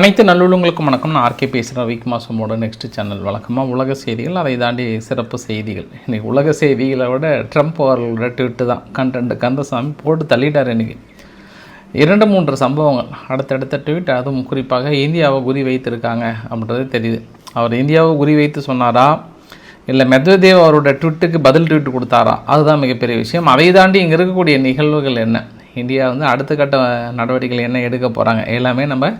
அனைத்து நல்லுள்ளங்களுக்கும் வணக்கம். நான் ஆர்கே பேசுகிறேன் வீக் மாசமோட நெக்ஸ்ட் சேனல் வழக்கமாக உலக செய்திகள் அதை தாண்டி சிறப்பு செய்திகள். இன்றைக்கி உலக செய்திகளை விட ட்ரம்ப் அவர்களோட ட்விட்டு தான். கண்டென்ட் கந்தசாமி போட்டு தள்ளிட்டார் இன்றைக்கி இரண்டு மூன்று சம்பவங்கள். அடுத்தடுத்த ட்வீட் அதுவும் குறிப்பாக இந்தியாவை குறி வைத்திருக்காங்க அப்படின்றது தெரியுது. அவர் இந்தியாவை குறி வைத்து சொன்னாரா? இல்லை மெத்வதேவ் அவரோட ட்விட்டுக்கு பதில் ட்விட்டு கொடுத்தாரா? அதுதான் மிகப்பெரிய விஷயம். அதை தாண்டி இங்கே இருக்கக்கூடிய நிகழ்வுகள் என்ன? இந்தியா வந்து அடுத்த கட்ட நடவடிக்கைகள் என்ன எடுக்க போகிறாங்க எல்லாமே நம்ம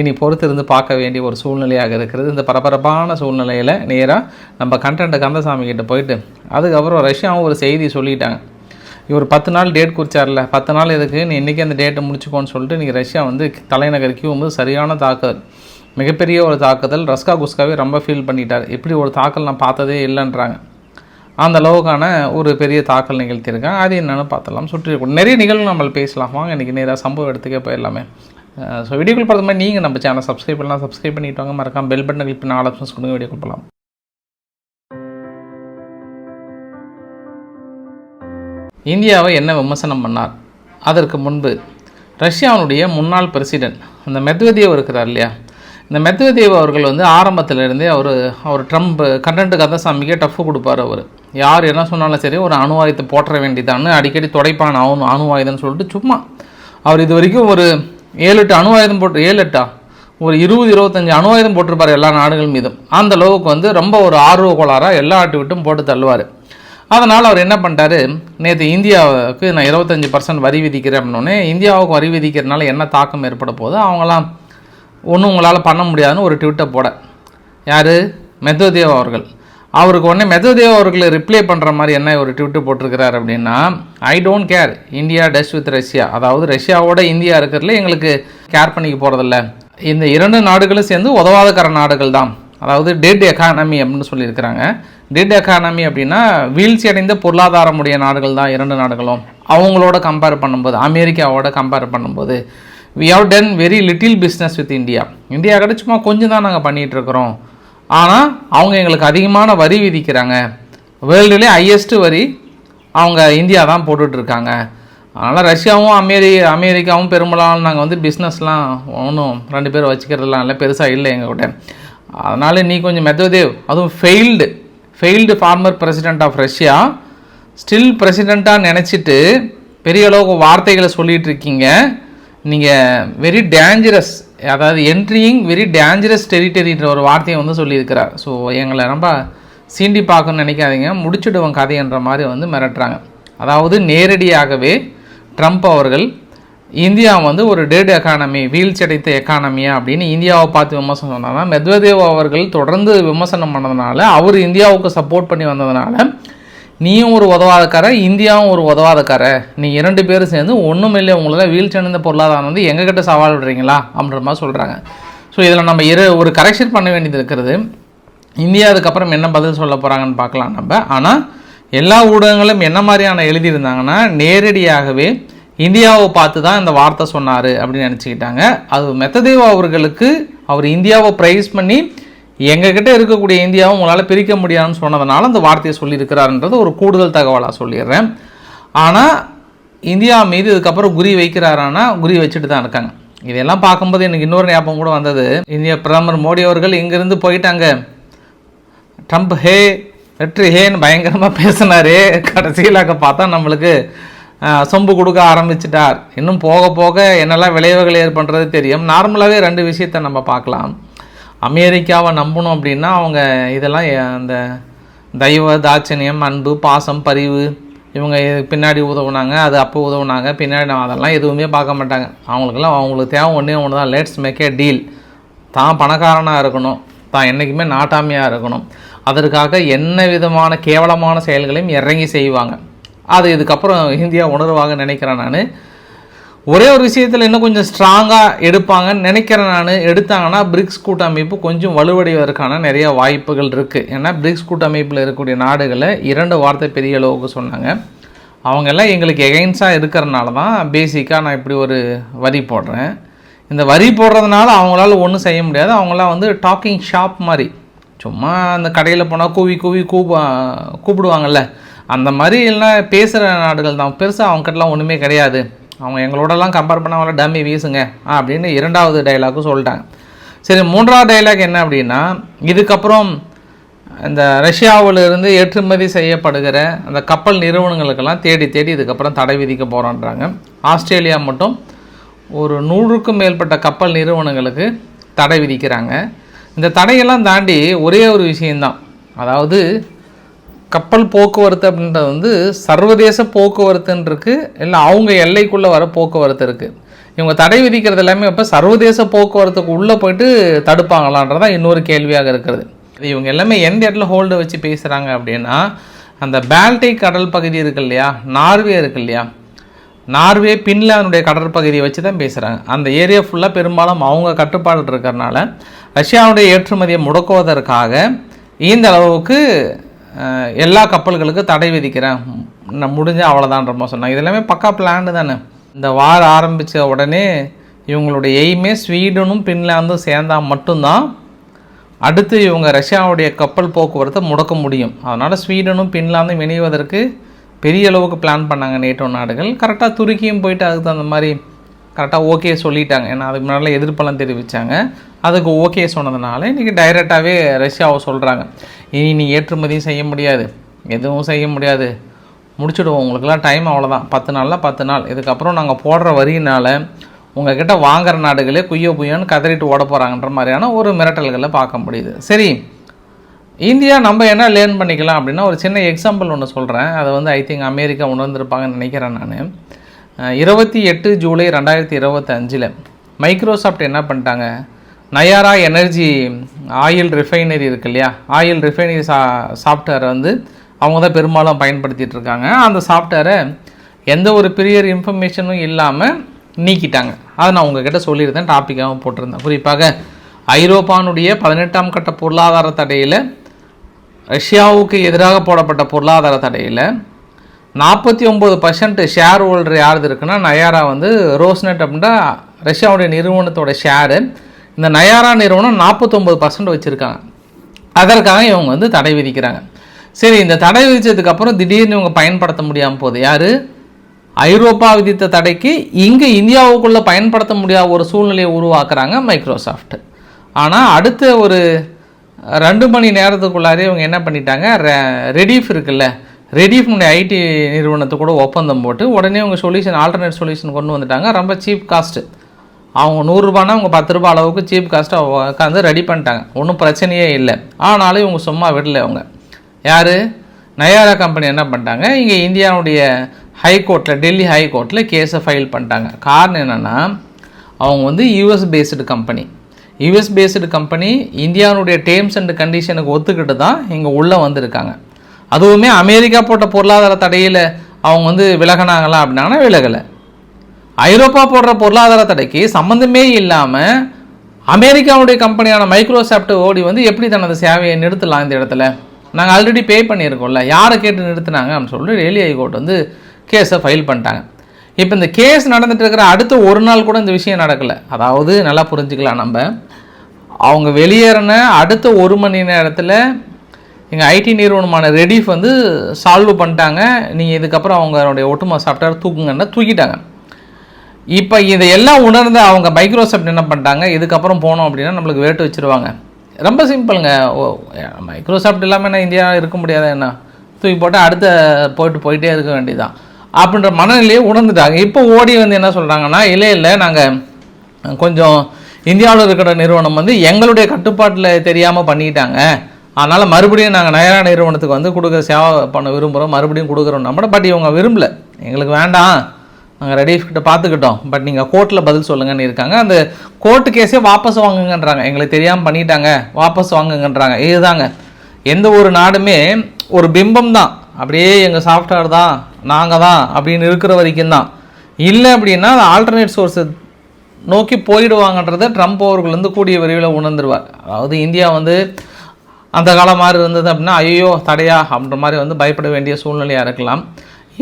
இனி பொறுத்திருந்து பார்க்க வேண்டிய ஒரு சூழ்நிலையாக இருக்கிறது. இந்த பரபரப்பான சூழ்நிலையில் நேராக நம்ம கண்டென்ட் கந்தசாமி கிட்டே போயிட்டு அதுக்கப்புறம் ரஷ்யாவும் ஒரு செய்தி சொல்லிட்டாங்க. இவர் பத்து நாள் டேட் குறிச்சார்ல. பத்து நாள் இதுக்கு நீ இன்றைக்கி அந்த டேட்டை முடிச்சுக்கோன்னு சொல்லிட்டு நீங்கள் ரஷ்யா வந்து தலைநகர் கியூ வந்து சரியான தாக்குதல். மிகப்பெரிய ஒரு தாக்குதல். ரஸ்கா குஸ்காவே ரொம்ப ஃபீல் பண்ணிட்டார். இப்படி ஒரு தாக்கல் நான் பார்த்ததே இல்லைன்றாங்க. அந்த அளவுக்கான ஒரு பெரிய தாக்கல் நிகழ்த்தியிருக்காங்க. அது என்னென்னு பார்த்தலாம் சுற்றி நிறைய நிகழ்வு நம்ம பேசலாம். வாங்க இன்றைக்கி நேராக சம்பவ இடத்துக்கே போயிடலாமே. Uh, ஸோ வீடியோக்கள் பார்த்த மாதிரி நீங்கள் நம்ம சேனல் சப்ஸ்கிரைப் பண்ணலாம். சப்ஸ்கிரைப் பண்ணிட்டு வாங்க. மறக்காம பெல் பட்டன் கிளிக் பண்ண ஆல் ஆப்ஷன்ஸ் கொடுங்க. வீடியோ போகலாம் இந்தியாவை என்ன விமர்சனம் பண்ணார்? அதற்கு முன்பு ரஷ்யாவுடைய முன்னாள் பிரசிடென்ட் அந்த மெத்வதேவ் இருக்கிறார் இல்லையா? இந்த மெத்வதேவ் அவர்கள் வந்து ஆரம்பத்திலேருந்தே அவர் அவர் ட்ரம்ப் கண்டென்ட் கந்தசாமிக்கே டஃப் கொடுப்பார் அவர். யார் என்ன சொன்னாலும் சரி ஒரு அணு ஆயுதத்தை போற்ற வேண்டியதான்னு அடிக்கடி துடைப்பான அணு அணு ஆயுதம்னு சொல்லிட்டு சும்மா. அவர் இது வரைக்கும் ஒரு ஏழு எட்டு அணு ஆயுதம் போட்டு ஏழு எட்டா ஒரு இருபது இருபத்தஞ்சு அணு ஆயுதம் போட்டிருப்பார் எல்லா நாடுகள் மீதும். அந்த அளவுக்கு வந்து ரொம்ப ஒரு ஆர்வ கோளாறாக எல்லா ஆட்டு விட்டும் போட்டு தள்ளுவார். அதனால் அவர் என்ன பண்ணிட்டாரு நேற்று இந்தியாவுக்கு நான் இருபத்தஞ்சி பர்சன்ட் வரி விதிக்கிறேன் அப்படின்னோடனே இந்தியாவுக்கு வரி விதிக்கிறதுனால என்ன தாக்கம் ஏற்பட போகுது? அவங்களாம் ஒன்றும் உங்களால் பண்ண முடியாதுன்னு ஒரு ட்விட்டை போட. யார்? மெத்வதேவ் அவர்கள். அவருக்கு உடனே மெத்வதேவ் அவர்களை ரிப்ளை பண்ணுற மாதிரி என்ன ஒரு ட்விட்டு போட்டிருக்கிறார் அப்படின்னா I don't care India does with Russia அதாவது ரஷ்யாவோட இந்தியா இருக்கிறதுல எங்களுக்கு கேர் பண்ணிக்க போகிறதில்ல இந்த இரண்டு நாடுகளும் சேர்ந்து உதவாதக்கார நாடுகள் தான். அதாவது டெட் எக்கானமி அப்படின்னு சொல்லியிருக்கிறாங்க. டெட் எக்கானமி அப்படின்னா வீழ்ச்சி அடைந்த பொருளாதாரமுடைய நாடுகள் தான் இரண்டு நாடுகளும். அவங்களோட கம்பேர் பண்ணும்போது அமெரிக்காவோட கம்பேர் பண்ணும்போது we have done very little business with India India கிட்ட சும்மா கொஞ்சம் தான் நாங்கள் பண்ணிகிட்ருக்குறோம் ஆனால் அவங்க எங்களுக்கு அதிகமான வரி விதிக்கிறாங்க. வேர்ல்டுலேயே ஹையஸ்ட்டு வரி அவங்க இந்தியா தான் போட்டுட்ருக்காங்க. அதனால் ரஷ்யாவும் அமெரி அமெரிக்காவும் பெரும்பாலும் நாங்கள் வந்து பிஸ்னஸ்லாம் ஒன்றும் ரெண்டு பேரும் வச்சுக்கிறதுலாம் இல்லை பெருசாக இல்லை எங்கள்கிட்ட அதனால் நீ கொஞ்சம் மெத்வதேவ் அதுவும் failed failed former president of Russia still பிரசிடெண்ட்டாக நினச்சிட்டு பெரிய அளவுக்கு வார்த்தைகளை சொல்லிகிட்டு இருக்கீங்க நீங்கள் வெரி டேஞ்சரஸ் அதாவது என்ட்ரியிங் வெரி டேஞ்சரஸ் டெரிட்டரின்ற ஒரு வார்த்தையை வந்து சொல்லியிருக்கிறார். ஸோ எங்களை ரொம்ப சீண்டி பார்க்கணும்னு நினைக்காதீங்க. முடிச்சுடுவோம் கதைன்ற மாதிரி வந்து மிரட்டுறாங்க. அதாவது நேரடியாகவே ட்ரம்ப் அவர்கள் இந்தியா வந்து ஒரு டேட் எக்கானமி வீழ்ச்சி அடைத்த எக்கானமியா அப்படின்னு இந்தியாவை பார்த்து விமர்சனம் சொன்னாங்க. மெத்வதேவ் அவர்கள் தொடர்ந்து விமர்சனம் பண்ணதுனால அவர் இந்தியாவுக்கு சப்போர்ட் பண்ணி வந்ததுனால நீயும் ஒரு உதவாதக்கார இந்தியாவும் ஒரு உதவாதக்கார நீ இரண்டு பேரும் சேர்ந்து ஒன்றும் இல்லை உங்களால் வீழ்ச்சி அடைந்த பொருளாதாரம் வந்து எங்ககிட்ட சவால் விடுறீங்களா? அப்படின்ற மாதிரி சொல்கிறாங்க ஸோ இதில் நம்ம இரு ஒரு கரெக்ஷன் பண்ண வேண்டியது இருக்கிறது. இந்தியா அதுக்கப்புறம் என்ன பதில் சொல்ல போகிறாங்கன்னு பார்க்கலாம் நம்ம. ஆனால் எல்லா ஊடகங்களும் என்ன மாதிரியான எழுதியிருந்தாங்கன்னா நேரடியாகவே இந்தியாவை பார்த்து தான் இந்த வார்த்தை சொன்னார் அப்படின்னு நினச்சிக்கிட்டாங்க. அது மெத்ததேவ் அவர்களுக்கு அவர் இந்தியாவை ப்ரைஸ் பண்ணி எங்ககிட்ட இருக்கக்கூடிய இந்தியாவை உங்களால் பிரிக்க முடியாதுன்னு சொன்னதுனால அந்த வார்த்தையை சொல்லியிருக்கிறாருன்றது ஒரு கூடுதல் தகவலாக சொல்லிடுறேன். ஆனால் இந்தியா மீது இதுக்கப்புறம் குறி வைக்கிறாரானா குறி வச்சுட்டு தான் இருக்காங்க. இதெல்லாம் பார்க்கும்போது எனக்கு இன்னொரு ஞாபகம் கூட வந்தது. இந்திய பிரதமர் மோடி அவர்கள் இங்கேருந்து போயிட்டாங்க. ட்ரம்ப் ஹே வெற்றி ஹேன்னு பயங்கரமாக பேசினார். கடைசியில் அங்கே பார்த்தா நம்மளுக்கு சொம்பு கொடுக்க ஆரம்பிச்சிட்டார். இன்னும் போக போக என்னெல்லாம் விளைவுகள் ஏற்படுறது தெரியும். நார்மலாகவே ரெண்டு விஷயத்தை நம்ம பார்க்கலாம். அமெரிக்காவை நம்பணும் அப்படின்னா அவங்க இதெல்லாம் அந்த தெய்வ தாட்சணியம் அன்பு பாசம் பரிவு இவங்க பின்னாடி உதவுனாங்க அது அப்போ உதவுனாங்க பின்னாடி அதெல்லாம் எதுவுமே பார்க்க மாட்டாங்க. அவங்களுக்கெல்லாம் அவங்களுக்கு தேவை ஒன்றே ஒன்று தான் லேட்ஸ் மேக் ஏ டீல் தான் பணக்காரனாக இருக்கணும். தான் என்றைக்குமே நாட்டாமையாக இருக்கணும். அதற்காக என்ன விதமான கேவலமான செயல்களையும் இறங்கி செய்வாங்க. அது இதுக்கப்புறம் இந்தியா உணர்வாக நினைக்கிறேன் நான். ஒரே ஒரு விஷயத்தில் இன்னும் கொஞ்சம் ஸ்ட்ராங்காக எடுப்பாங்கன்னு நினைக்கிறேன் நான். எடுத்தாங்கன்னா பிரிக்ஸ் கூட்டமைப்பு கொஞ்சம் வலுவடைவதற்கான நிறைய வாய்ப்புகள் இருக்குது ஏன்னா பிரிக்ஸ் கூட்டமைப்பில் இருக்கக்கூடிய நாடுகளை இரண்டு வார்த்தை பெரிய அளவுக்கு சொன்னாங்க. அவங்கெல்லாம் எங்களுக்கு எகைன்ஸாக இருக்கிறனால தான் பேசிக்காக நான் இப்படி ஒரு வரி போடுறேன். இந்த வரி போடுறதுனால அவங்களால ஒன்றும் செய்ய முடியாது. அவங்களாம் வந்து டாக்கிங் ஷாப் மாதிரி. சும்மா அந்த கடையில் போனால் கூவி கூவி கூப்ப கூப்பிடுவாங்கள்ல அந்த மாதிரி எல்லாம் பேசுகிற நாடுகள் தான். பெருசாக அவங்ககிட்டலாம் ஒன்றுமே கிடையாது. அவங்க எங்களோடலாம் கம்பேர் பண்ணவங்கள டம்மி வீசுங்க அப்படின்னு இரண்டாவது டைலாக்கும் சொல்லிட்டாங்க. சரி மூன்றாவது டைலாக் என்ன அப்படின்னா இதுக்கப்புறம் இந்த ரஷ்யாவிலிருந்து ஏற்றுமதி செய்யப்படுகிற அந்த கப்பல் நிறுவனங்களுக்கெல்லாம் தேடி தேடி இதுக்கப்புறம் தடை விதிக்க போகிறான்றாங்க ஆஸ்திரேலியா மட்டும் ஒரு நூறுக்கும் மேற்பட்ட கப்பல் நிறுவனங்களுக்கு தடை விதிக்கிறாங்க. இந்த தடையெல்லாம் தாண்டி ஒரே ஒரு விஷயந்தான் அதாவது கப்பல் போக்குவரத்து அப்படின்றது வந்து சர்வதேச போக்குவரத்துன்னு இருக்குது இல்லை அவங்க எல்லைக்குள்ளே வர போக்குவரத்து இருக்குது இவங்க தடை விதிக்கிறது எல்லாமே இப்போ சர்வதேச போக்குவரத்துக்கு உள்ளே போயிட்டு தடுப்பாங்களான்றதான் இன்னொரு கேள்வியாக இருக்கிறது. இவங்க எல்லாமே எந்த இடத்துல ஹோல்டு வச்சு பேசுகிறாங்க அப்படின்னா அந்த பால்டிக் கடல் பகுதி இருக்கு இல்லையா? நார்வே இருக்கு இல்லையா? நார்வே பின்லாந்துடைய கடற்பகுதியை வச்சு தான் பேசுகிறாங்க அந்த ஏரியா ஃபுல்லாக பெரும்பாலும் அவங்க கட்டுப்பாடு இருக்கிறனால ரஷ்யாவுடைய ஏற்றுமதியை முடக்குவதற்காக இந்த அளவுக்கு எல்லா கப்பல்களுக்கும் தடை விதிக்கிறேன். நான் முடிஞ்ச அவ்வளோதான்ற மாதிரி சொன்னாங்க. இது எல்லாமே பக்கா பிளான் தானே. இந்த வார் ஆரம்பித்த உடனே இவங்களுடைய எய்மே ஸ்வீடனும் பின்லாந்தும் சேர்ந்தால் மட்டும்தான் அடுத்து இவங்க ரஷ்யாவுடைய கப்பல் போக்குவரத்தை முடக்க முடியும். அதனால் ஸ்வீடனும் பின்லாந்தும் இணைவதற்கு பெரிய அளவுக்கு பிளான் பண்ணாங்க நேட்டோ நாடுகள். கரெக்டாக துருக்கியும் போயிட்டு அதுக்கு தகுந்த மாதிரி கரெக்டாக ஓகே சொல்லிட்டாங்க. ஏன்னா அதுக்கு முன்னால் எதிர்ப்பெல்லாம் தெரிவித்தாங்க அதுக்கு ஓகே சொன்னதுனால இன்றைக்கி டைரெக்டாகவே ரஷ்யாவை சொல்கிறாங்க இனி நீ ஏற்றுமதியும் செய்ய முடியாது. எதுவும் செய்ய முடியாது. முடிச்சுடுவோம். உங்களுக்குலாம் டைம் அவ்வளோதான் பத்து நாளில் பத்து நாள். இதுக்கப்புறம் நாங்கள் போடுற வரியினால் உங்ககிட்ட வாங்குற நாடுகளே குய்யோ புய்யோன்னு கதறிட்டு ஓட போகிறாங்கன்ற மாதிரியான ஒரு மிரட்டல்களை பார்க்க முடியுது. சரி. இந்தியா நம்ம என்ன லேர்ன் பண்ணிக்கலாம் அப்படின்னா ஒரு சின்ன எக்ஸாம்பிள் ஒன்று சொல்கிறேன் அதை வந்து ஐ திங்க் அமெரிக்கா உணர்ந்திருப்பாங்கன்னு நினைக்கிறேன் நான். இருபத்தி எட்டு ஜூலை ரெண்டாயிரத்தி இருபத்தஞ்சில் மைக்ரோசாஃப்ட் என்ன பண்ணிட்டாங்க? நயாரா எனர்ஜி ஆயில் ரிஃபைனரி இருக்கு இல்லையா? ஆயில் ரிஃபைனரி சா சாஃப்ட்வேரை வந்து அவங்க தான் பெரும்பாலும் பயன்படுத்திகிட்டு இருக்காங்க. அந்த சாஃப்ட்வேரை எந்த ஒரு பெரிய இன்ஃபர்மேஷனும் இல்லாமல் நீக்கிட்டாங்க. அதை நான் உங்ககிட்ட சொல்லியிருந்தேன் டாப்பிக்காகவும் போட்டிருந்தேன். குறிப்பாக ஐரோப்பானுடைய பதினெட்டாம் கட்ட பொருளாதார தடையில் ரஷ்யாவுக்கு எதிராக போடப்பட்ட பொருளாதார தடையில் நாற்பத்தி ஒம்பது பர்சன்ட் ஷேர் ஹோல்டர் யாருது இருக்குன்னா நயாரா வந்து ரோஸ்நெட் அப்படின்னா ரஷ்யாவுடைய நிறுவனத்தோட ஷேரு இந்த நயாரா நிறுவனம் நாற்பத்தொம்பது பர்சன்ட் வச்சுருக்காங்க. அதற்காக இவங்க வந்து தடை விதிக்கிறாங்க. சரி இந்த தடை விதித்ததுக்கப்புறம் திடீர்னு இவங்க பயன்படுத்த முடியாமல் போகுது. யார்? ஐரோப்பா விதித்த தடைக்கு இங்கே இந்தியாவுக்குள்ளே பயன்படுத்த முடியாத ஒரு சூழ்நிலையை உருவாக்குறாங்க மைக்ரோசாஃப்ட். ஆனால் அடுத்த ஒரு ரெண்டு மணி நேரத்துக்குள்ளாரே இவங்க என்ன பண்ணிட்டாங்க? ரெடிஃப் இருக்குல்ல ரெடிஃப்னுடைய ஐடி நிறுவனத்து கூட ஒப்பந்தம் போட்டு உடனே அவங்க சொல்யூஷன் ஆல்டர்னேட் சொல்யூஷன் கொண்டு வந்துட்டாங்க. ரொம்ப சீப் காஸ்ட்டு அவங்க நூறுரூபானா அவங்க பத்து ரூபா அளவுக்கு சீப் காஸ்ட்டாக உட்காந்து ரெடி பண்ணிட்டாங்க. ஒன்றும் பிரச்சனையே இல்லை. ஆனாலும் இவங்க சும்மா விடல அவங்க. யார்? நயாரா கம்பெனி என்ன பண்ணிட்டாங்க? இங்கே இந்தியாவுடைய ஹைகோர்ட்டில் டெல்லி ஹைகோர்ட்டில் கேஸை ஃபைல் பண்ணிட்டாங்க. காரணம் என்னென்னா அவங்க வந்து US based company US based company இந்தியாவுடைய டேர்ம்ஸ் அண்ட் கண்டிஷனுக்கு ஒத்துக்கிட்டு தான் இங்கே உள்ளே வந்திருக்காங்க. அதுவுமே அமெரிக்கா போட்ட பொருளாதார தடையில் அவங்க வந்து விலகினாங்களா அப்படின்னாங்கன்னா விலகலை. ஐரோப்பா போடுற பொருளாதார தடைக்கு சம்மந்தமே இல்லாமல் அமெரிக்காவுடைய கம்பெனியான மைக்ரோசாஃப்ட் ஓடி வந்து எப்படி தனது சேவையை நிறுத்தலாம் இந்த இடத்துல? நாங்கள் ஆல்ரெடி பே பண்ணியிருக்கோம்ல. யாரை கேட்டு நிறுத்தினாங்க அப்படின்னு சொல்லிட்டு டெல்லி ஹைகோர்ட் வந்து கேஸை ஃபைல் பண்ணிட்டாங்க. இப்போ இந்த கேஸ் நடந்துட்டு இருக்கிற அடுத்த ஒரு நாள் கூட இந்த விஷயம் நடக்கலை. அதாவது நல்லா புரிஞ்சுக்கலாம் நம்ம. அவங்க வெளியேறின அடுத்த ஒரு மணி நேரத்தில் எங்கள் ஐடி நிறுவனமான ரெடிஃப் வந்து சால்வ் பண்ணிட்டாங்க. நீங்கள் இதுக்கப்புறம் அவங்களுடைய ஒட்டுமொத்த சாஃப்ட்வேர் தூக்குங்கன்னா தூக்கிட்டாங்க. இப்போ இதையெல்லாம் உணர்ந்து அவங்க மைக்ரோசாஃப்ட் என்ன பண்ணிட்டாங்க? இதுக்கப்புறம் போனோம் அப்படின்னா நம்மளுக்கு வேட்டு வச்சுருவாங்க. ரொம்ப சிம்பிளுங்க. ஓ மைக்ரோசாஃப்ட் இல்லாமல் என்ன இந்தியா இருக்க முடியாதா என்ன? தூக்கி போட்டு அடுத்த போயிட்டு போயிட்டே இருக்க வேண்டியதான் அப்படின்ற மனநிலையை உணர்ந்துட்டாங்க. இப்போ ஓடி வந்து என்ன சொல்கிறாங்கன்னா இல்லை இல்லை நாங்கள் கொஞ்சம் இந்தியாவில் இருக்கிற நிறுவனம் வந்து எங்களுடைய கட்டுப்பாட்டில் தெரியாமல் பண்ணிக்கிட்டாங்க அதனால் மறுபடியும் நாங்கள் நயரா நிறுவனத்துக்கு வந்து கொடுக்க சேவை பண்ண விரும்புகிறோம் மறுபடியும் கொடுக்குறோம். நம்மட பட் இவங்க விரும்பல. எங்களுக்கு வேண்டாம். நாங்கள் ரெடிஃப் கிட்ட பார்த்துக்கிட்டோம் பட் நீங்கள் கோர்ட்டில் பதில் சொல்லுங்கன்னு இருக்காங்க. அந்த கோர்ட்டு கேஸே வாபஸ் வாங்குங்கன்றாங்க. எங்களுக்கு தெரியாமல் பண்ணிட்டாங்க. வாபஸ் வாங்குங்கன்றாங்க. இதுதாங்க. எந்த ஒரு நாடுமே ஒரு பிம்பம் தான். அப்படியே எங்கள் சாஃப்ட்வேர் தான். நாங்கள் தான் அப்படின்னு இருக்கிற வரைக்கும் தான். இல்லை அப்படின்னா அது ஆல்டர்னேட் சோர்ஸை நோக்கி போயிடுவாங்கன்றதை ட்ரம்ப் அவர்கள் வந்து கூடிய விரைவில் உணர்ந்துருவார். அதாவது இந்தியா வந்து அந்த காலம் மாதிரி இருந்தது அப்படின்னா ஐயோ தடையா அப்படின்ற மாதிரி வந்து பயப்பட வேண்டிய சூழ்நிலையாக இருக்கலாம்.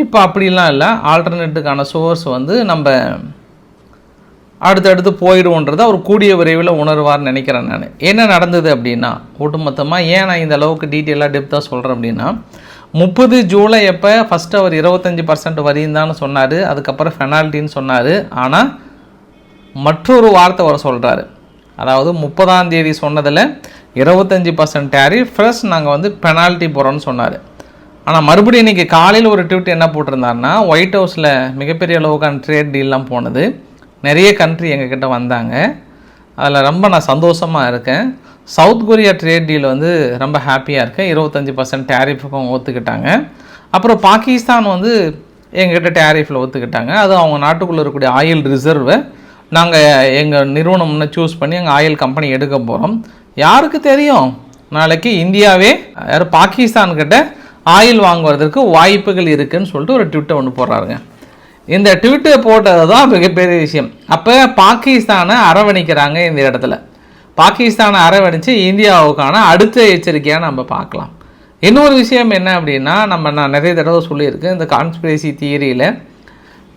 இப்போ அப்படிலாம் இல்லை. ஆல்டர்னேட்டுக்கான சோர்ஸ் வந்து நம்ம அடுத்தடுத்து போயிடுவோன்றதை அவர் கூடிய விரைவில் உணர்வார்னு நினைக்கிறேன் நான். என்ன நடந்தது அப்படின்னா ஒட்டுமொத்தமாக ஏன் நான் இந்த அளவுக்கு டீட்டெயிலாக டெப்த்தாக சொல்கிறேன் அப்படின்னா முப்பது ஜூலை எப்போ ஃபஸ்ட்டு அவர் இருபத்தஞ்சி பர்சன்ட் வரிந்தான்னு சொன்னார். அதுக்கப்புறம் ஃபெனால்ட்டின்னு சொன்னார். ஆனால் மற்றொரு வார்த்தை அவர் சொல்கிறாரு அதாவது முப்பதாம் தேதி சொன்னதில் இருபத்தஞ்சி பர்சன்ட் டேரி ப்ளஸ் நாங்கள் வந்து பெனால்ட்டி போகிறோன்னு சொன்னார். ஆனால் மறுபடியும் இன்றைக்கி காலையில் ஒரு ட்வீட் என்ன போட்டிருந்தாருன்னா ஒயிட் ஹவுஸில் மிகப்பெரிய அளவுக்கான ட்ரேட் டீல்லாம் போனது. நிறைய கண்ட்ரி எங்ககிட்ட வந்தாங்க. அதில் ரொம்ப நான் சந்தோஷமாக இருக்கேன். சவுத் கொரியா ட்ரேட் டீல் வந்து ரொம்ப ஹாப்பியாக இருக்கேன் இருபத்தஞ்சி பர்சன்ட் டேரிஃபுக்கும் ஒத்துக்கிட்டாங்க. அப்புறம் பாகிஸ்தான் வந்து எங்ககிட்ட டேரிஃபில் ஒத்துக்கிட்டாங்க. அது அவங்க நாட்டுக்குள்ளே இருக்கக்கூடிய ஆயில் ரிசர்வை நாங்கள் எங்கள் நிறுவனம்னு சூஸ் பண்ணி எங்கள் ஆயில் கம்பெனி எடுக்க போகிறோம் யாருக்கு தெரியும்? நாளைக்கு இந்தியாவே யார் பாகிஸ்தான்கிட்ட ஆயில் வாங்குவதற்கு வாய்ப்புகள் இருக்குதுன்னு சொல்லிட்டு ஒரு ட்விட்டை ஒன்று போடுறாருங்க. இந்த ட்விட்டை போட்டது தான் மிகப்பெரிய விஷயம். அப்போ பாகிஸ்தானை அரவணைக்கிறாங்க இந்த இடத்துல. பாகிஸ்தானை அரவணைச்சு இந்தியாவுக்கான அடுத்த எச்சரிக்கையாக நம்ம பார்க்கலாம். இன்னொரு விஷயம் என்ன அப்படின்னா நம்ம நான் நிறைய தடவை சொல்லியிருக்கேன் இந்த கான்ஸ்பிரசி தியரியில்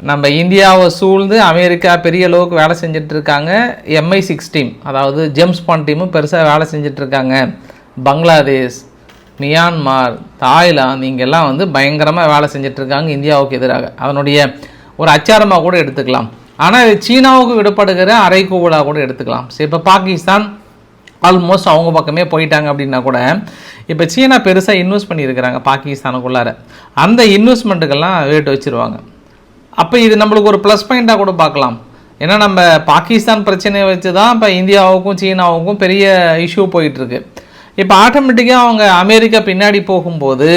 நம்ம இந்தியாவை சூழ்ந்து அமெரிக்கா பெரிய அளவுக்கு வேலை செஞ்சுட்டு இருக்காங்க. எம்ஐ சிக்ஸ் டீம் அதாவது ஜெம்ஸ் பான் டீமும் பெருசாக வேலை செஞ்சுட்டு இருக்காங்க. பங்களாதேஷ் மியான்மார் தாய்லாந்து இங்கெல்லாம் வந்து பயங்கரமாக வேலை செஞ்சிட்ருக்காங்க இந்தியாவுக்கு எதிராக. அதனுடைய ஒரு அச்சாரமாக கூட எடுத்துக்கலாம். ஆனால் இது சீனாவுக்கு விடப்படுகிற அரைக்கூவலாக கூட எடுத்துக்கலாம். சரி இப்போ பாகிஸ்தான் ஆல்மோஸ்ட் அவங்க பக்கமே போயிட்டாங்க அப்படின்னா கூட இப்போ சீனா பெருசாக இன்வெஸ்ட் பண்ணியிருக்கிறாங்க பாகிஸ்தானுக்குள்ளார. அந்த இன்வெஸ்ட்மெண்ட்டுக்கெல்லாம் ரேட் வச்சுருவாங்க. அப்போ இது நம்மளுக்கு ஒரு ப்ளஸ் பாயிண்ட்டாக கூட பார்க்கலாம். ஏன்னா நம்ம பாகிஸ்தான் பிரச்சனையை வச்சு தான் இப்போ இந்தியாவுக்கும் சீனாவுக்கும் பெரிய இஷ்யூ போயிட்டுருக்கு இப்போ ஆட்டோமேட்டிக்காக அவங்க அமெரிக்கா பின்னாடி போகும்போது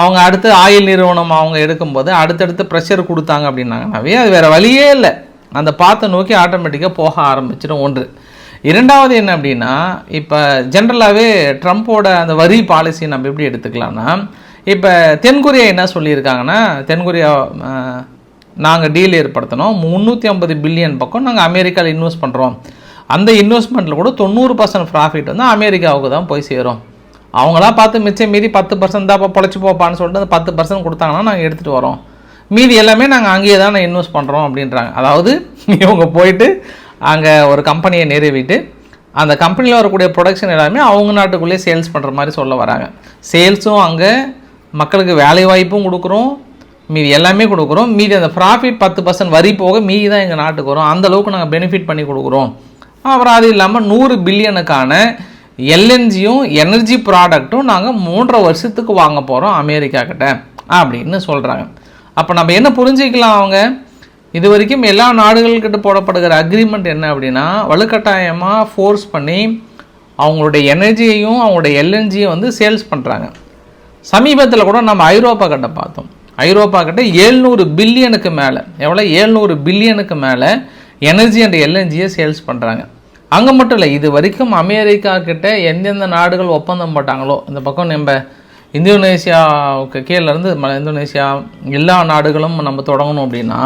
அவங்க அடுத்து ஆயில் நிறுவனம் அவங்க எடுக்கும்போது அடுத்தடுத்து ப்ரெஷர் கொடுத்தாங்க அப்படின்னாங்கனாவே அது வேறு வழியே இல்லை. அந்த பாத்தை நோக்கி ஆட்டோமேட்டிக்காக போக ஆரம்பிச்சிடும் ஒன்று. இரண்டாவது என்ன அப்படின்னா இப்போ ஜென்ரலாகவே ட்ரம்ப்போட அந்த வரி பாலிசி நம்ம எப்படி எடுத்துக்கலாம்னா இப்போ தென்கொரியா என்ன சொல்லியிருக்காங்கன்னா தென்கொரியா நாங்கள் டீல் ஏற்படுத்தினோம். முந்நூற்றி ஐம்பது பில்லியன் பக்கம் நாங்கள் அமெரிக்காவில் இன்வெஸ்ட் பண்ணுறோம் அந்த இன்வெஸ்ட்மெண்ட்டில் கூட தொண்ணூறு பர்சன்ட் ப்ராஃபிட் வந்து அமெரிக்காவுக்கு தான் போய் சேரும். அவங்களாம் பார்த்து மிச்சம் மீதி பத்து பர்சன்ட் தான் பொழைச்சி போப்பான்னு சொல்லிட்டு அந்த பத்து பர்சன்ட் கொடுத்தாங்கன்னா நாங்கள் எடுத்துகிட்டு வரோம். மீதி எல்லாமே நாங்கள் அங்கேயே தான் இன்வெஸ்ட் பண்ணுறோம் அப்படின்றாங்க. அதாவது இவங்க போயிட்டு அங்கே ஒரு கம்பெனியை நிறுவிட்டு அந்த கம்பெனியில் வரக்கூடிய ப்ரொடக்ஷன் எல்லாமே அவங்க நாட்டுக்குள்ளேயே சேல்ஸ் பண்ணுற மாதிரி சொல்ல வராங்க. சேல்ஸும் அங்கே மக்களுக்கு வேலை வாய்ப்பும் கொடுக்குறோம். மீதி எல்லாமே கொடுக்குறோம். மீதி அந்த ப்ராஃபிட் பத்து பர்சன்ட் வரி போக மீதி தான் எங்கள் நாட்டுக்கு வரும். அந்த அளவுக்கு நாங்கள் பெனிஃபிட் பண்ணி கொடுக்குறோம். அப்புறம் அது இல்லாமல் நூறு பில்லியனுக்கான எல்என்ஜியும் எனர்ஜி ப்ராடக்ட்டும் நாங்கள் மூன்றரை வருஷத்துக்கு வாங்க போகிறோம் அமெரிக்கா கிட்ட அப்படின்னு சொல்கிறாங்க அப்போ நம்ம என்ன புரிஞ்சுக்கலாம் அவங்க? இது வரைக்கும் எல்லா நாடுகள்கிட்ட போடப்படுகிற அக்ரிமெண்ட் என்ன அப்படின்னா வலுக்கட்டாயமாக ஃபோர்ஸ் பண்ணி அவங்களுடைய எனர்ஜியையும் அவங்களுடைய எல்என்ஜியும் வந்து சேல்ஸ் பண்ணுறாங்க சமீபத்தில் கூட நம்ம ஐரோப்பா கிட்ட பார்த்தோம். ஐரோப்பா கிட்ட ஏழ்நூறு பில்லியனுக்கு மேலே எவ்வளோ ஏழ்நூறு பில்லியனுக்கு மேலே எனர்ஜி அண்ட் எல்என்ஜியை சேல்ஸ் பண்ணுறாங்க அங்கே மட்டும் இல்லை இது வரைக்கும் அமெரிக்கா கிட்ட எந்தெந்த நாடுகள் ஒப்பந்தம் போட்டாங்களோ இந்த பக்கம் நம்ம இந்தோனேஷியாவுக்கு கீழேருந்து இந்தோனேஷியா எல்லா நாடுகளும் நம்ம தொடங்கணும் அப்படின்னா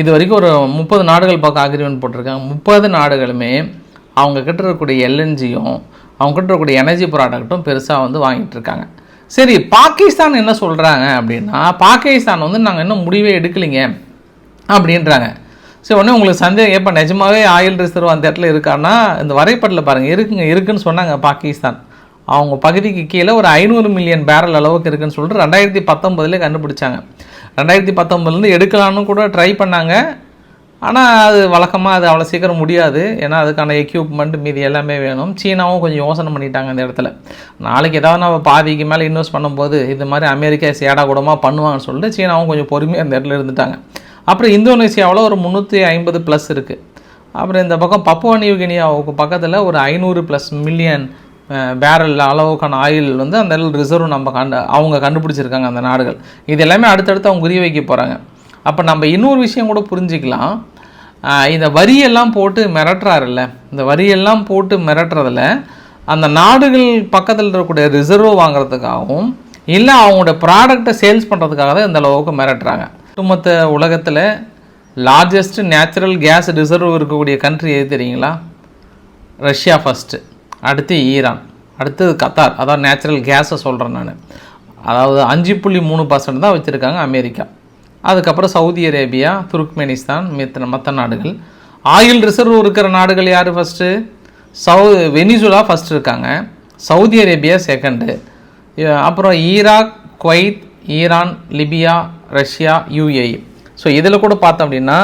இது வரைக்கும் ஒரு முப்பது நாடுகள் பக்கம் அக்ரிமெண்ட் போட்டிருக்காங்க. முப்பது நாடுகளுமே அவங்க கிட்ட இருக்கக்கூடிய எல்என்ஜியும் அவங்க கிட்ட இருக்கக்கூடிய எனர்ஜி ப்ராடக்ட்டும் பெருசாக வந்து வாங்கிட்டு இருக்காங்க. சரி பாகிஸ்தான் என்ன சொல்கிறாங்க அப்படின்னா பாகிஸ்தான் வந்து நாங்கள் இன்னும் முடிவே எடுக்கலைங்க அப்படின்றாங்க. சரி உடனே உங்களுக்கு சந்தேகம் எப்போ நிஜமாவே ஆயில் ரிசர்வ் அந்த இடத்துல இருக்கான்னா இந்த வரைபட்டில் பாருங்கள் இருக்குங்க இருக்குன்னு சொன்னாங்க பாகிஸ்தான். அவங்க பகுதிக்கு கீழே ஒரு ஐநூறு மில்லியன் பேரல் அளவுக்கு இருக்குன்னு சொல்லிட்டு ரெண்டாயிரத்தி பத்தொம்பதுலேயே கண்டுபிடிச்சாங்க. ரெண்டாயிரத்தி பத்தொம்பதுலேருந்து எடுக்கலான்னு கூட ட்ரை பண்ணாங்க. ஆனால் அது வழக்கமாக அது அவ்வளோ சீக்கிரம் முடியாது. ஏன்னா அதுக்கான எக்யூப்மெண்ட் மீதி எல்லாமே வேணும். சீனாவும் கொஞ்சம் யோசனை பண்ணிட்டாங்க அந்த இடத்துல. நாளைக்கு ஏதாவது நம்ம பாதிக்கு மேலே இன்வெஸ்ட் பண்ணும்போது இது மாதிரி அமெரிக்கா சேடா கூடமாக பண்ணுவாங்கன்னு சொல்லிட்டு சீனாவும் கொஞ்சம் பொறுமையாக அந்த இடத்துல இருந்துட்டாங்க. அப்புறம் இந்தோனேசியாவில் ஒரு முந்நூற்றி ஐம்பது ப்ளஸ் இருக்குது அப்புறம் இந்த பக்கம் பப்புவா நியூகினியாவுக்கு பக்கத்தில் ஒரு ஐநூறு ப்ளஸ் மில்லியன் பேரல் அளவுக்கான ஆயில் வந்து அந்த ரிசர்வ் நம்ம கண்டு அவங்க கண்டுபிடிச்சிருக்காங்க அந்த நாடுகள். இது எல்லாமே அடுத்தடுத்து அவங்க குறி வைக்க போகிறாங்க அப்போ நம்ம இன்னொரு விஷயம் கூட புரிஞ்சுக்கலாம். இந்த வரியெல்லாம் போட்டு மிரட்டுறாருல்ல. இந்த வரியெல்லாம் போட்டு மிரட்டுறதில் அந்த நாடுகள் பக்கத்தில் இருக்கக்கூடிய ரிசர்வ் வாங்குறதுக்காகவும் இல்லை அவங்களோட ப்ராடக்டை சேல்ஸ் பண்ணுறதுக்காக தான் இந்த அளவுக்கு மிரட்டுறாங்க. ஒட்டுமொத்த உலகத்தில் லார்ஜஸ்ட் நேச்சுரல் கேஸ் ரிசர்வ் இருக்கக்கூடிய கண்ட்ரி எது தெரியுங்களா? ரஷ்யா ஃபஸ்ட்டு அடுத்து ஈரான் அடுத்தது கத்தார். அதான் நேச்சுரல் கேஸை சொல்கிறேன் நான். அதாவது அஞ்சு புள்ளி மூணு பர்சன்ட் தான் வச்சுருக்காங்க அமெரிக்கா. அதுக்கப்புறம் சவுதி அரேபியா துருக்மெனிஸ்தான் மித்த மற்ற நாடுகள். ஆயில் ரிசர்வ் இருக்கிற நாடுகள் யார் ஃபஸ்ட்டு சவு வெனிசுலா ஃபஸ்ட் இருக்காங்க. சவுதி அரேபியா செகண்டு அப்புறம் Iraq Kuwait Iran Libya Russia UAE so இதில் கூட பார்த்தோம் அப்படின்னா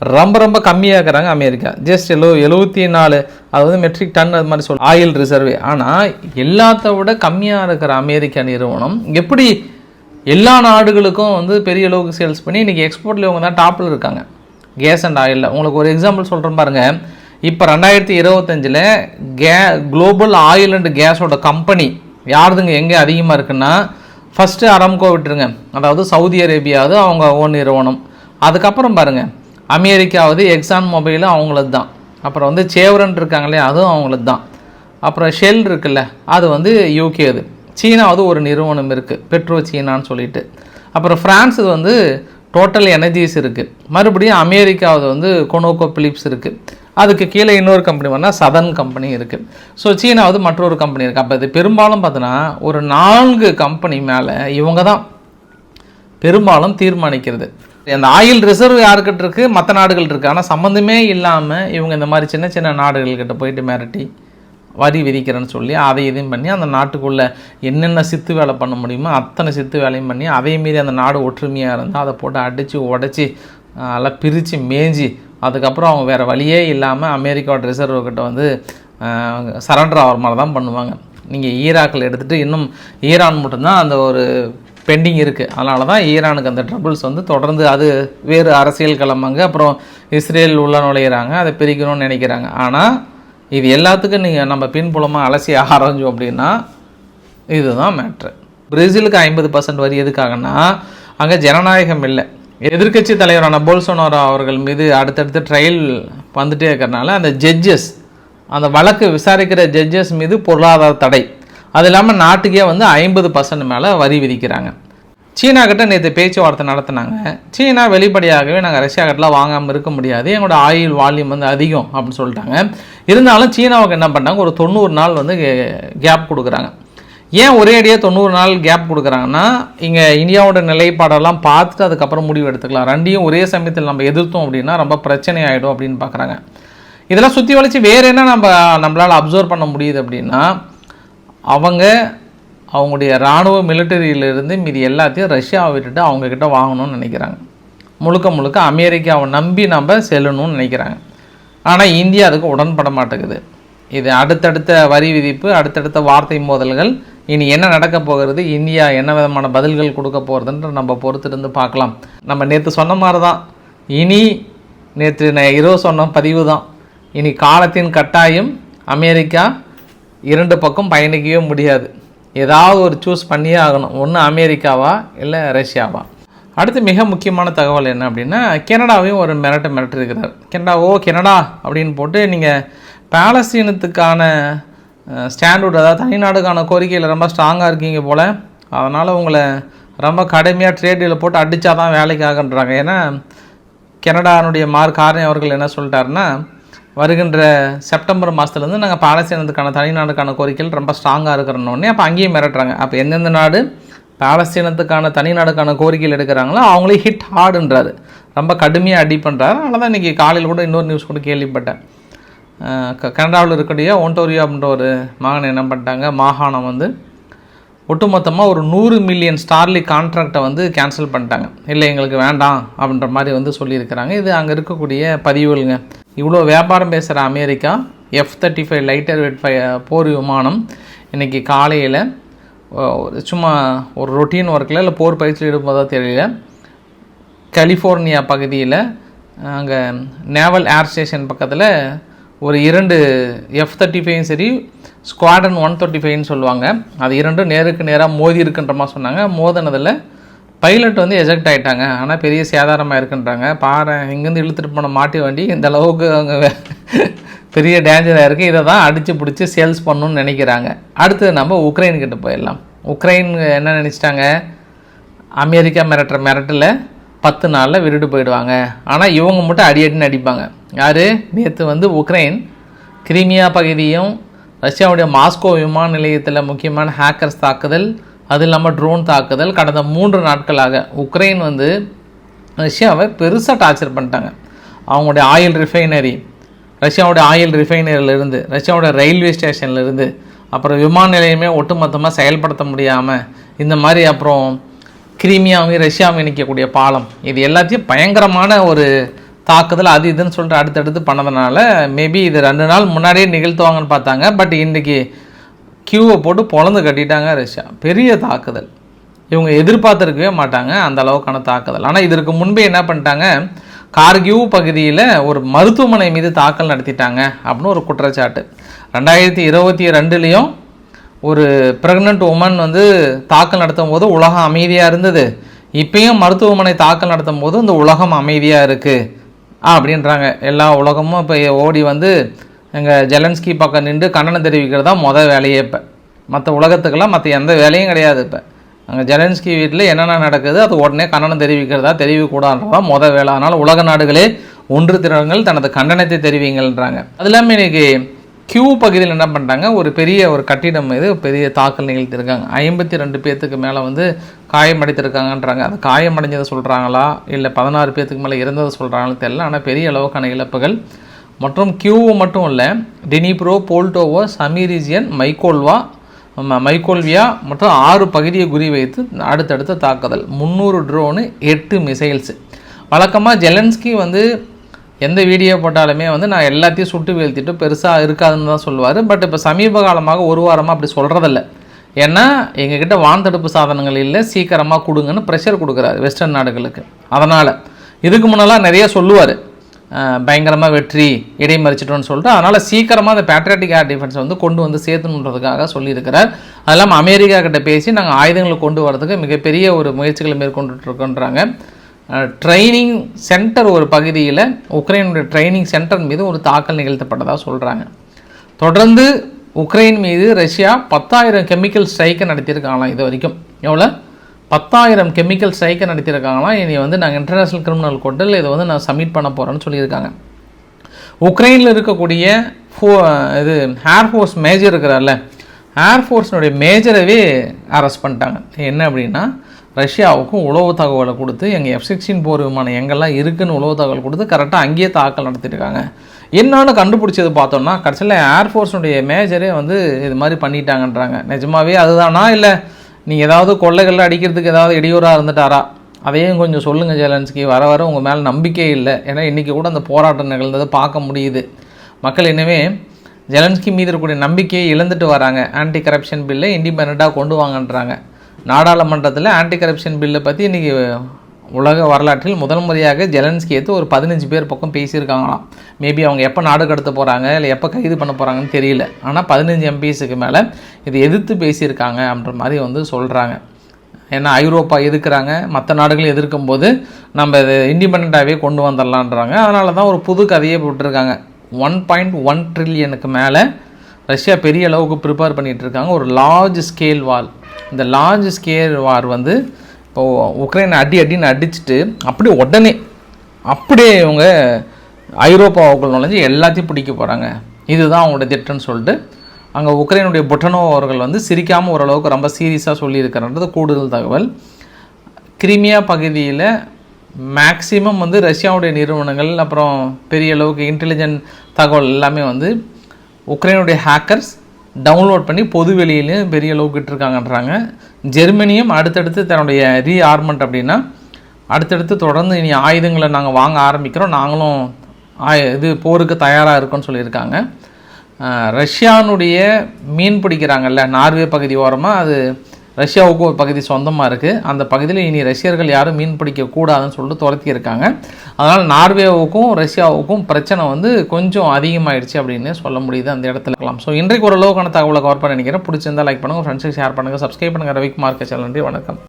ரொம்ப ரொம்ப கம்மியாக இருக்கிறாங்க அமெரிக்கா. ஜஸ்ட் எழு எழுபத்தி நாலு அதாவது மெட்ரிக் டன் அது மாதிரி சொல் ஆயில் ரிசர்வே ஆனால் எல்லாத்த விட கம்மியாக இருக்கிற அமெரிக்கா நிறுவனம் எப்படி எல்லா நாடுகளுக்கும் வந்து பெரிய அளவுக்கு சேல்ஸ் பண்ணி இன்றைக்கி எக்ஸ்போர்ட்டில் இவங்க தான் டாப்பில் இருக்காங்க. கேஸ் அண்ட் ஆயிலில் உங்களுக்கு ஒரு எக்ஸாம்பிள் சொல்கிறேன் பாருங்கள் இப்போ ரெண்டாயிரத்தி இருபத்தஞ்சில் கே குளோபல் ஆயில் அண்ட் கேஸோட கம்பெனி யாருதுங்க எங்கே அதிகமாக இருக்குன்னா ஃபஸ்ட்டு அரம்கோ விட்டுருங்க. அதாவது சவுதி அரேபியாவது அவங்க ஓன் நிறுவனம். அதுக்கப்புறம் பாருங்கள் அமெரிக்காவது எக்ஸான் மொபைலு அவங்களது தான் அப்புறம் வந்து சேவரன் இருக்காங்களே அதுவும் அவங்களது தான் அப்புறம் ஷெல் இருக்குல்ல அது வந்து யூகே அது சீனாவது ஒரு நிறுவனம் இருக்குது பெட்ரோ சீனான்னு சொல்லிட்டு. அப்புறம் ஃப்ரான்ஸ் வந்து டோட்டல் எனர்ஜிஸ் இருக்குது மறுபடியும் அமெரிக்காவது வந்து கொனோகோ பிலிப்ஸ் இருக்குது அதுக்கு கீழே இன்னொரு கம்பெனி வேணால் சதன் கம்பெனி இருக்குது ஸோ சீனாவது மற்றொரு கம்பெனி இருக்குது அப்போ இது பெரும்பாலும் பார்த்தோன்னா ஒரு நான்கு கம்பெனி மேலே இவங்க தான் பெரும்பாலும் தீர்மானிக்கிறது. அந்த ஆயில் ரிசர்வ் யாருக்கிட்ட இருக்கு? மற்ற நாடுகள் இருக்குது ஆனால் சம்மந்தமே இல்லாமல் இவங்க இந்த மாதிரி சின்ன சின்ன நாடுகள்கிட்ட போயிட்டு மிரட்டி வரி விதிக்கிறேன்னு சொல்லி அதை இதையும் பண்ணி அந்த நாட்டுக்குள்ளே என்னென்ன சித்து வேலை பண்ண முடியுமோ அத்தனை சித்து வேலையும் பண்ணி அதே மீறி அந்த நாடு ஒற்றுமையாக இருந்தால் அதை போட்டு அடித்து உடச்சி நல்லா பிரித்து மேஞ்சி அதுக்கப்புறம் அவங்க வேறு வழியே இல்லாமல் அமெரிக்காவோட ரிசர்வ் கிட்ட வந்து சரண்டர் ஆகிற மாதிரி தான் பண்ணுவாங்க. நீங்கள் ஈராக்கில் எடுத்துகிட்டு இன்னும் ஈரான் மட்டும்தான் அந்த ஒரு பெண்டிங் இருக்குது அதனால தான் ஈரானுக்கு அந்த ட்ரபிள்ஸ் வந்து தொடர்ந்து அது வேறு அரசியல் கிளம்புங்க. அப்புறம் இஸ்ரேல் உள்ள நுழையிறாங்க. அதை பிரிக்கணும்னு நினைக்கிறாங்க. ஆனால் இது எல்லாத்துக்கும் நீங்கள் நம்ம பின்புலமாக அலசி ஆரஞ்சோம் அப்படின்னா இதுதான் மேட்ரு பிரேசிலுக்கு ஐம்பது பர்சன்ட் வரி எதுக்காகன்னா அங்கே ஜனநாயகம் இல்லை. எதிர்க்கட்சி தலைவரான போல்சோனோரா அவர்கள் மீது அடுத்தடுத்து ட்ரையல் வந்துட்டே இருக்கிறனால அந்த ஜட்ஜஸ் அந்த வழக்கு விசாரிக்கிற ஜட்ஜஸ் மீது பொருளாதார தடை. அது இல்லாமல் நாட்டுக்கே வந்து ஐம்பது பர்சன்ட் மேலே வரி விதிக்கிறாங்க. சீனா கிட்ட நேற்று பேச்சுவார்த்தை நடத்தினாங்க. சீனா வெளிப்படையாகவே நாங்கள் ரஷ்யா கிட்டலாம் வாங்காமல் இருக்க முடியாது. எங்களோட ஆயில் வால்யூம் வந்து அதிகம் அப்படின்னு சொல்லிட்டாங்க. இருந்தாலும் சீனாவுக்கு என்ன பண்ணாங்க? ஒரு தொண்ணூறு நாள் வந்து கேப் கொடுக்குறாங்க. ஏன் ஒரே அடியாக தொண்ணூறு நாள் கேப் கொடுக்குறாங்கன்னா இங்கே இந்தியாவோட நிலைப்பாடெல்லாம் பார்த்துட்டு அதுக்கப்புறம் முடிவு எடுத்துக்கலாம். ரெண்டையும் ஒரே சமயத்தில் நம்ம எதிர்த்தோம் அப்படின்னா ரொம்ப பிரச்சனை ஆகிடும் அப்படின்னு பார்க்குறாங்க. இதெல்லாம் சுற்றி வளைச்சி வேறு என்ன நம்ம நம்மளால் அப்சர்வ் பண்ண முடியுது அப்படின்னா அவங்க அவங்களுடைய இராணுவ மிலிட்டரியிலிருந்து மீதி எல்லாத்தையும் ரஷ்யாவை விட்டுட்டு அவங்கக்கிட்ட வாங்கணும்னு நினைக்கிறாங்க. முழுக்க முழுக்க அமெரிக்காவை நம்பி நம்ம செல்லணும்னு நினைக்கிறாங்க. ஆனால் இந்தியா அதுக்கு உடன்பட மாட்டேங்குது. இது அடுத்தடுத்த வரி விதிப்பு அடுத்தடுத்த வார்த்தை மோதல்கள் இனி என்ன நடக்க போகிறது? இந்தியா என்ன விதமான பதில்கள் கொடுக்க போகிறதுன்ற நம்ம பொறுத்திருந்து பார்க்கலாம். நம்ம நேற்று சொன்ன மாதிரி தான் இனி நேற்று நான் இரவு சொன்ன பதிவு தான் இனி காலத்தின் கட்டாயம் அமெரிக்கா இரண்டு பக்கம் பயணிக்கவே முடியாது. ஏதாவது ஒரு சூஸ் பண்ணியே ஆகணும். ஒன்று அமெரிக்காவா இல்லை ரஷ்யாவா? அடுத்து மிக முக்கியமான தகவல் என்ன அப்படின்னா கனடாவையும் ஒரு மிரட்டு மிரட்டிருக்கிறார் கனடா ஓ கனடா அப்படின்னு போட்டு நீங்கள் பாலஸ்தீனத்துக்கான ஸ்டாண்டர்ட் அதாவது தனிநாடுக்கான கோரிக்கையில் ரொம்ப ஸ்ட்ராங்காக இருக்கீங்க போல். அதனால் உங்களை ரொம்ப கடுமையாக ட்ரேடில் போட்டு அடித்தா தான் வேலைக்கு ஆகன்றாங்க ஏன்னா கனடானுடைய மார்க் காரணம் அவர்கள் என்ன சொல்லிட்டாருன்னா வருகின்ற செப்டம்பர் மாதத்துலேருந்து நாங்கள் பாலஸ்தீனத்துக்கான தனிநாடுக்கான கோரிக்கைகள் ரொம்ப ஸ்ட்ராங்காக இருக்கிறனோடனே அப்போ அங்கேயும் மிரட்டுறாங்க. அப்போ எந்தெந்த நாடு பாலஸ்தீனத்துக்கான தனிநாடுக்கான கோரிக்கைகள் எடுக்கிறாங்களோ அவங்களே ஹிட் ஹார்டுன்றாரு ரொம்ப கடுமையாக அடி பண்ணுறாரு அதனால் தான் இன்றைக்கி காலையில் கூட இன்னொரு நியூஸ் கூட கேள்விப்பட்டேன். கனடாவில் இருக்கக்கூடிய ஒன்டோரியோ அப்படின்ற ஒரு மகன் என்ன பண்ணிட்டாங்க? மாகாணம் வந்து ஒட்டுமொத்தமாக ஒரு நூறு மில்லியன் ஸ்டார்லி கான்ட்ராக்டை வந்து கேன்சல் பண்ணிட்டாங்க. இல்லை எங்களுக்கு வேண்டாம் அப்படின்ற மாதிரி வந்து சொல்லியிருக்கிறாங்க. இது அங்கே இருக்கக்கூடிய பதிவுகளுங்க. இவ்வளோ வியாபாரம் பேசுகிற America F thirty five lighter வெட் ஃபை போர் விமானம் இன்றைக்கி காலையில் சும்மா ஒரு ரொட்டீன் ஒர்க்கில் இல்லை போர் பயிற்சியில் ஈடுபதா தெரியல. கலிஃபோர்னியா பகுதியில் அங்கே நேவல் ஏர் ஸ்டேஷன் பக்கத்தில் ஒரு இரண்டு எஃப் தேர்ட்டி ஃபைவும் சரி ஸ்குவாடன் ஒன் தேர்ட்டி ஃபைவ்னு சொல்லுவாங்க. அது இரண்டும் நேருக்கு நேராக மோதி இருக்குன்ற மாதிரி சொன்னாங்க. மோதினதில் பைலட் வந்து எஜெக்ட் ஆகிட்டாங்க ஆனால் பெரிய சேதாரமாக இருக்குன்றாங்க. பாரு இங்கேருந்து இழுத்துட்டு போன மாட்டி வண்டி இந்த அளவுக்கு அவங்க பெரிய டேஞ்சராக இருக்குது இதை தான் அடித்து பிடிச்சி சேல்ஸ் பண்ணணும்னு நினைக்கிறாங்க. அடுத்தது நம்ம உக்ரைன் கிட்டே போயிடலாம். உக்ரைன் என்ன நினச்சிட்டாங்க? அமெரிக்கா மிரட்டுற மிரட்டில் பத்து நாளில் விருடு போயிடுவாங்க. ஆனால் இவங்க மட்டும் அடி அடின்னு அடிப்பாங்க. யார்? நேற்று வந்து உக்ரைன் கிரிமியா பகுதியும் ரஷ்யாவுடைய மாஸ்கோ விமான நிலையத்தில் முக்கியமான ஹேக்கர்ஸ் தாக்குதல் அது இல்லாமல் ட்ரோன் தாக்குதல் கடந்த மூன்று நாட்களாக உக்ரைன் வந்து ரஷ்யாவை பெருசாக டார்ச்சர் பண்ணிட்டாங்க. அவங்களுடைய ஆயில் ரிஃபைனரி ரஷ்யாவுடைய ஆயில் ரிஃபைனரியிலேருந்து ரஷ்யாவோட ரயில்வே ஸ்டேஷன்லேருந்து அப்புறம் விமான நிலையமே ஒட்டுமொத்தமாக செயல்படுத்த முடியாமல் இந்த மாதிரி அப்புறம் கிரீமியாவையும் ரஷ்யாவையும் இணைக்கக்கூடிய பாலம். இது எல்லாத்தையும் பயங்கரமான ஒரு தாக்குதல் அது இதுன்னு சொல்லிட்டு அடுத்தடுத்து பண்ணதுனால மேபி இது ரெண்டு நாள் முன்னாடியே நிகழ்த்துவாங்கன்னு பார்த்தாங்க. பட் இன்றைக்கி கியூவை போட்டு பொழந்து கட்டிட்டாங்க ரஷ்யா. பெரிய தாக்குதல். இவங்க எதிர்பார்த்துருக்கவே மாட்டாங்க அந்த அளவுக்கான தாக்குதல். ஆனால் இதற்கு முன்பே என்ன பண்ணிட்டாங்க? கார்கியூ பகுதியில் ஒரு மருத்துவமனை மீது தாக்கல் நடத்திட்டாங்க அப்படின்னு ஒரு குற்றச்சாட்டு. ரெண்டாயிரத்தி இருபத்தி ரெண்டுலேயும் ஒரு ப்ரெக்னென்ட் உமன் வந்து தாக்கல் நடத்தும் போது உலகம் அமைதியாக இருந்தது. இப்பயும் மருத்துவமனை தாக்கல் நடத்தும் போது இந்த உலகம் அமைதியாக இருக்குது அப்படின்றாங்க. எல்லா உலகமும் இப்போ ஓடி வந்து எங்கள் ஜெலன்ஸ்கி பக்கம் நின்று கண்டனம் தெரிவிக்கிறதா மொதல் வேலையே இப்போ. மற்ற உலகத்துக்கெல்லாம் மற்ற எந்த வேலையும் கிடையாது இப்போ. அங்கே ஜெலன்ஸ்கி வீட்டில் என்னென்ன நடக்குது அது உடனே கண்டனம் தெரிவிக்கிறதா தெரிவிக்கூடாதுன்றதா மொதல் வேலை. அதனால் உலக நாடுகளே ஒன்று திறங்கள் தனது கண்டனத்தை தெரிவிங்கள்ன்றாங்க. அது இல்லாமல் இன்னைக்கு கியூ பகுதியில் என்ன பண்ணுறாங்க ஒரு பெரிய ஒரு கட்டிடம் மீது பெரிய தாக்கல் நிகழ்த்திருக்காங்க. ஐம்பத்தி ரெண்டு பேர்த்துக்கு மேலே வந்து காயமடைத்திருக்காங்கன்றாங்க அது காயமடைஞ்சதை சொல்கிறாங்களா இல்லை பதினாறு பேர்த்துக்கு மேலே இறந்ததை சொல்கிறாங்கன்னு தெரியல. ஆனால் பெரிய அளவுக்கான இழப்புகள். மற்றும் கியூவு மட்டும் இல்லை டினிப்ரோ போல்டோவோ சமீரிஜியன் மைக்கோல்வா ம- மைக்கோல்வியா மற்றும் ஆறு பகுதியை குறிவைத்து அடுத்தடுத்த தாக்குதல். முந்நூறு ட்ரோனு எட்டு மிசைல்ஸு வழக்கமாக ஜெலன்ஸ்கி வந்து எந்த வீடியோ போட்டாலுமே வந்து நான் எல்லாத்தையும் சுட்டு வீழ்த்திட்டு பெருசாக இருக்காதுன்னு தான் சொல்லுவார். பட் இப்போ சமீப காலமாக ஒரு வாரமாக அப்படி சொல்கிறதில்ல ஏன்னா எங்ககிட்ட வான் தடுப்பு சாதனங்கள் இல்லை சீக்கிரமாக கொடுங்கன்னு ப்ரெஷர் கொடுக்குறாரு வெஸ்டர்ன் நாடுகளுக்கு. அதனால் இதுக்கு முன்னெல்லாம் நிறைய சொல்லுவார். பயங்கரமாக வெற்றி இடைமறிச்சிட்டோன்னு சொல்லிட்டு அதனால் சீக்கிரமாக அந்த பேட்ரியாட்டிக் ஏர் டிஃபென்ஸ் வந்து கொண்டு வந்து சேர்த்துன்றதுக்காக சொல்லியிருக்கிறார். அது இல்லாமல் அமெரிக்கா கிட்ட பேசி நாங்கள் ஆயுதங்களை கொண்டு வரதுக்கு மிகப்பெரிய ஒரு முயற்சிகளை மேற்கொண்டுட்ருக்கோன்றாங்க ட்ரைனிங் சென்டர் ஒரு பகுதியில் உக்ரைனுடைய ட்ரைனிங் சென்டர் மீது ஒரு தாக்கல் நிகழ்த்தப்பட்டதாக சொல்கிறாங்க தொடர்ந்து உக்ரைன் மீது ரஷ்யா பத்தாயிரம் கெமிக்கல் ஸ்ட்ரைக்கை நடத்தியிருக்காங்களாம் இது வரைக்கும். எவ்வளோ பத்தாயிரம் கெமிக்கல் ஸ்ட்ரைக்கை நடத்தியிருக்காங்களாம் இனி வந்து நாங்கள் இன்டர்நேஷ்னல் கிரிமினல் கோர்ட்டில் இதை வந்து நான் சப்மிட் பண்ண போகிறேன்னு சொல்லியிருக்காங்க. உக்ரைனில் இருக்கக்கூடிய ஃபோ இது ஏர்ஃபோர்ஸ் மேஜர் இருக்கிறார்ல ஏர்ஃபோர்ஸினுடைய மேஜரவே அரெஸ்ட் பண்ணிட்டாங்க. என்ன அப்படின்னா ரஷ்யாவுக்கும் உளவு தகவலை கொடுத்து எங்கள் எஃப் சிக்ஸ்டீன் போர் விமானம் எங்கெல்லாம் இருக்குதுன்னு உளவு தகவல் கொடுத்து கரெக்டாக அங்கேயே தாக்கல் நடத்திருக்காங்க என்னன்னு கண்டுபிடிச்சது பார்த்தோம்னா கடைசியில் ஏர்ஃபோர்ஸுடைய மேஜரே வந்து இது மாதிரி பண்ணிட்டாங்கன்றாங்க. நிஜமாவே அதுதானா? இல்லை நீங்கள் ஏதாவது கொள்ளைகளில் அடிக்கிறதுக்கு ஏதாவது இடையூறாக இருந்துட்டாரா? அதையும் கொஞ்சம் சொல்லுங்கள் ஜெலன்ஸ்கி. வர வர உங்கள் மேலே நம்பிக்கை இல்லை. ஏன்னா இன்றைக்கி கூட அந்த போராட்டம் நிகழ்ந்ததை பார்க்க முடியுது. மக்கள் இனிமே ஜெலன்ஸ்கி மீது இருக்கக்கூடிய நம்பிக்கையை இழந்துட்டு வராங்க. ஆன்டி கரப்ஷன் பில்லை இண்டிபெண்ட்டாக கொண்டு வாங்கன்றாங்க. நாடாளுமன்றத்தில் ஆன்டி கரப்ஷன் பில்லை பற்றி இன்றைக்கி உலக வரலாற்றில் முதல் முறையாக ஜெலன்ஸ்கி ஏற்று ஒரு பதினஞ்சு பேர் பக்கம் பேசியிருக்காங்களாம். மேபி அவங்க எப்போ நாடு கடத்த போகிறாங்க இல்லை எப்போ கைது பண்ண போகிறாங்கன்னு தெரியல. ஆனால் பதினஞ்சு எம்பிஸுக்கு மேலே இது எதிர்த்து பேசியிருக்காங்க அப்படின்ற மாதிரி வந்து சொல்கிறாங்க ஏன்னா ஐரோப்பா எதிர்க்கிறாங்க மற்ற நாடுகள் எதிர்க்கும் போது நம்ம இது இண்டிபெண்ட்டாகவே கொண்டு வந்துடலான்றாங்க அதனால தான் ஒரு புது கதையை போட்டிருக்காங்க. ஒன் பாயிண்ட் ஒன் ட்ரில்லியனுக்கு மேலே ரஷ்யா பெரிய அளவுக்கு ப்ரிப்பேர் பண்ணிகிட்டு இருக்காங்க. ஒரு லார்ஜ் ஸ்கேல் வால் இந்த லார்ஜ் ஸ்கேர் வார் வந்து இப்போ உக்ரைனை அடி அடின்னு அடிச்சுட்டு அப்படியே உடனே அப்படியே இவங்க ஐரோப்பாவுக்குள் நுழைஞ்சு எல்லாத்தையும் பிடிக்க போகிறாங்க இதுதான் அவங்களோட திட்டம்னு சொல்லிட்டு அங்கே உக்ரைனுடைய புட்டனோ அவர்கள் வந்து சிரிக்காமல் ஓரளவுக்கு ரொம்ப சீரியஸாக சொல்லியிருக்கிறது கூடுதல் தகவல். கிரிமியா பகுதியில் மேக்ஸிமம் வந்து ரஷ்யாவுடைய நிறுவனங்கள் அப்புறம் பெரிய அளவுக்கு இன்டெலிஜென்ட் தகவல் எல்லாமே வந்து உக்ரைனுடைய ஹேக்கர்ஸ் டவுன்லோட் பண்ணி பொது வெளியிலையும் பெரிய அளவுக்கு இட்டிருக்காங்கன்றாங்க ஜெர்மனியும் அடுத்தடுத்து தன்னுடைய ரீஆர்மெண்ட் அப்படின்னா அடுத்தடுத்து தொடர்ந்து இனி ஆயுதங்களை நாங்கள் வாங்க ஆரம்பிக்கிறோம். நாங்களும் இது போருக்கு தயாராக இருக்கோன்னு சொல்லியிருக்காங்க. ரஷ்யானுடைய மீன் பிடிக்கிறாங்கல்ல நார்வே பகுதி ஓரமாக அது ரஷ்யாவுக்கும் ஒரு பகுதி சொந்தமாக இருக்குது அந்த பகுதியில் இனி ரஷ்யர்கள் யாரும் மீன் பிடிக்கக்கூடாதுன்னு சொல்லிட்டு துரத்தியிருக்காங்க. அதனால் நார்வேவுக்கும் ரஷ்யாவுக்கும் பிரச்சனை வந்து கொஞ்சம் அதிகமாகிடுச்சு அப்படின்னு சொல்ல முடியுது அந்த இடத்துல இருக்கலாம். ஸோ இன்றைக்கு ஓரளவுக்கான தகவலை கவர் பண்ண நினைக்கிறேன். பிடிச்சிருந்தா லைக் பண்ணுங்கள் ஃப்ரெண்ட்ஸுக்கு ஷேர் பண்ணுங்கள் சப்ஸ்கிரைப் பண்ணுங்கள் ரவிக்குமார் கச்சல் நன்றி வணக்கம்.